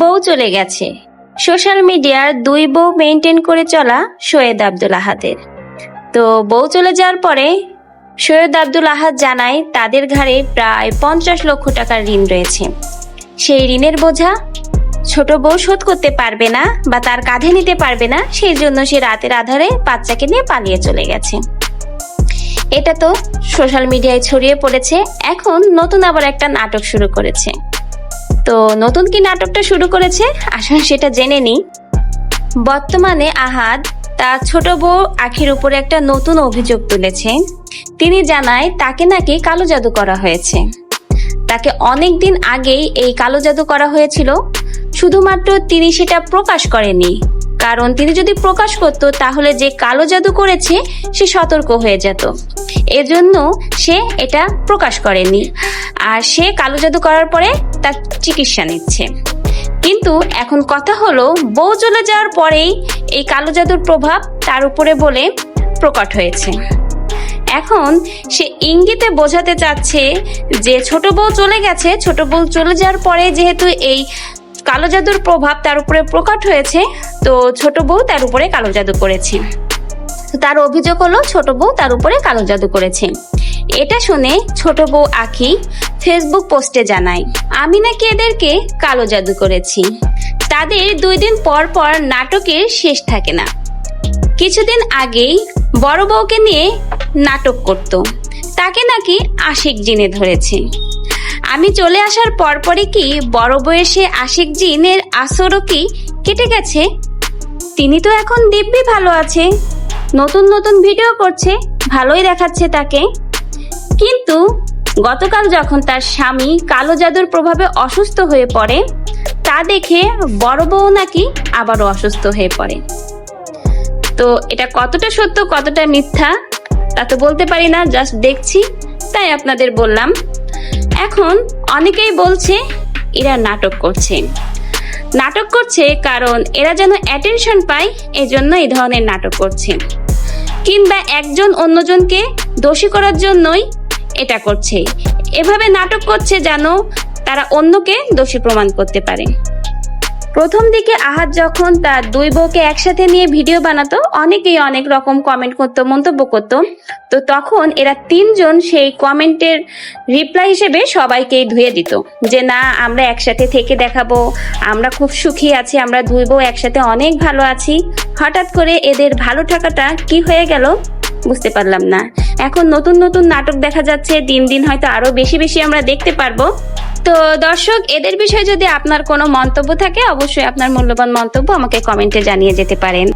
বউ চলে গেছে। সোশ্যাল মিডিয়ার দুই বউ মেনটেন করে চলা সৈয়দ আব্দুল আহাদের। তো বউ চলে যাওয়ার পরে সৈয়দ আব্দুল আহাদ জানায়, তাদের ঘাড়ে প্রায় পঞ্চাশ লক্ষ টাকার ঋণ রয়েছে। সেই ঋণের বোঝা ছোট বউ শোধ করতে পারবে না বা তার কাঁধে নিতে পারবে না, সেই জন্য সে রাতের আধারে বাচ্চাকে নিয়ে পালিয়ে চলে গেছে। এটা তো সোশ্যাল মিডিয়ায় ছড়িয়ে পড়েছে, এখন নতুন আবার একটা নাটক শুরু করেছে। তো নতুন কি নাটকটা শুরু করেছে? আসলে সেটা জেনে নিই। বর্তমানে আহাদ তার ছোট বউ আখির উপরে একটা নতুন অভিযোগ তুলেছে। তিনি জানায়, তাকে নাকি কালো জাদু করা হয়েছে। তাকে অনেক দিন আগেই এই কালো জাদু করা হয়েছিল। শুধুমাত্র তিনি সেটা প্রকাশ করেনি কারণ তিনি যদি প্রকাশ করত, তাহলে যে কালো জাদু করেছে, সে সতর্ক হয়ে যেত। এজন্য সে এটা প্রকাশ করেনি। আর সে কালো জাদু করার পরে তার চিকিৎসা নিচ্ছে। কিন্তু এখন কথা হলো, বউ চলে যাওয়ার পরেই এই কালো জাদুর প্রভাব তার উপরে বলে প্রকট হয়েছে। এখন সে ইঙ্গিতে বোঝাতে চাচ্ছে যে ছোট বউ চলে গেছে, ছোট বউ চলে যাওয়ার পরে যেহেতু এই কালো জাদুর প্রভাব তার উপরে প্রকট হয়েছে, তো ছোট বউ তার উপরে কালো জাদু করেছে। তার অভিযোগ হলো, ছোট বউ তার উপরে কালো জাদু করেছে। এটা শুনে ছোট বউ আখি ফেসবুক পোস্টে জানায় আমি নাকি এদেরকে কালো জাদু করেছি। তাদের দুই দিন পর পর নাটকের শেষ থাকে না। কিছুদিন আগেই বড় বউকে নিয়ে নাটক করত। তাকে নাকি আশিক জিনে ধরেছে। আমি চলে আসার পরপরই কি বড় বয়সে আশিক জিনের আসরও কি কেটে গেছে? তিনি তো এখন দিব্যি ভালো আছে। নতুন নতুন ভিডিও করছে, ভালোই দেখাচ্ছে তাকে। কিন্তু গতকাল যখন তার স্বামী কালো জাদুর প্রভাবে অসুস্থ হয়ে পড়ে, তা দেখে বড় বউ নাকি আবারও অসুস্থ হয়ে পড়ে। তো এটা কতটা সত্য, কতটা মিথ্যা, তা তো বলতে পারি না জাস্ট দেখছি, তাই আপনাদের বললাম। এখন অনেকেই বলছে এরা নাটক করছে। নাটক করছে কারণ এরা যেন অ্যাটেনশন পায়, এজন্য এই ধরনের নাটক করছে। কিংবা একজন অন্যজনকে দোষী করার জন্যই এটা করছে। এভাবে নাটক করছে যেন তারা অন্যকে দোষী প্রমাণ করতে পারে। প্রথম দিকে আহাত যখন তার দুই বউকে একসাথে নিয়ে ভিডিও বানাতো, অনেকেই অনেক রকম কমেন্ট করতো, মন্তব্য করতো। তো তখন এরা তিনজন সেই কমেন্টের রিপ্লাই হিসেবে সবাইকেই ধুয়ে দিত যে, না, আমরা একসাথে থেকে দেখাবো, আমরা খুব সুখী আছি, আমরা দুই বউ একসাথে অনেক ভালো আছি। হঠাৎ করে এদের ভালো থাকাটা কি হয়ে গেল বুঝতে পারলাম না। এখন নতুন নতুন নাটক দেখা যাচ্ছে। দিন দিন হয়তো আরও বেশি বেশি আমরা দেখতে পারব। তো দর্শক, এদের বিষয়ে যদি আপনার কোনো মন্তব্য থাকে, অবশ্যই আপনার মূল্যবান মন্তব্য আমাকে কমেন্টে জানিয়ে যেতে পারেন।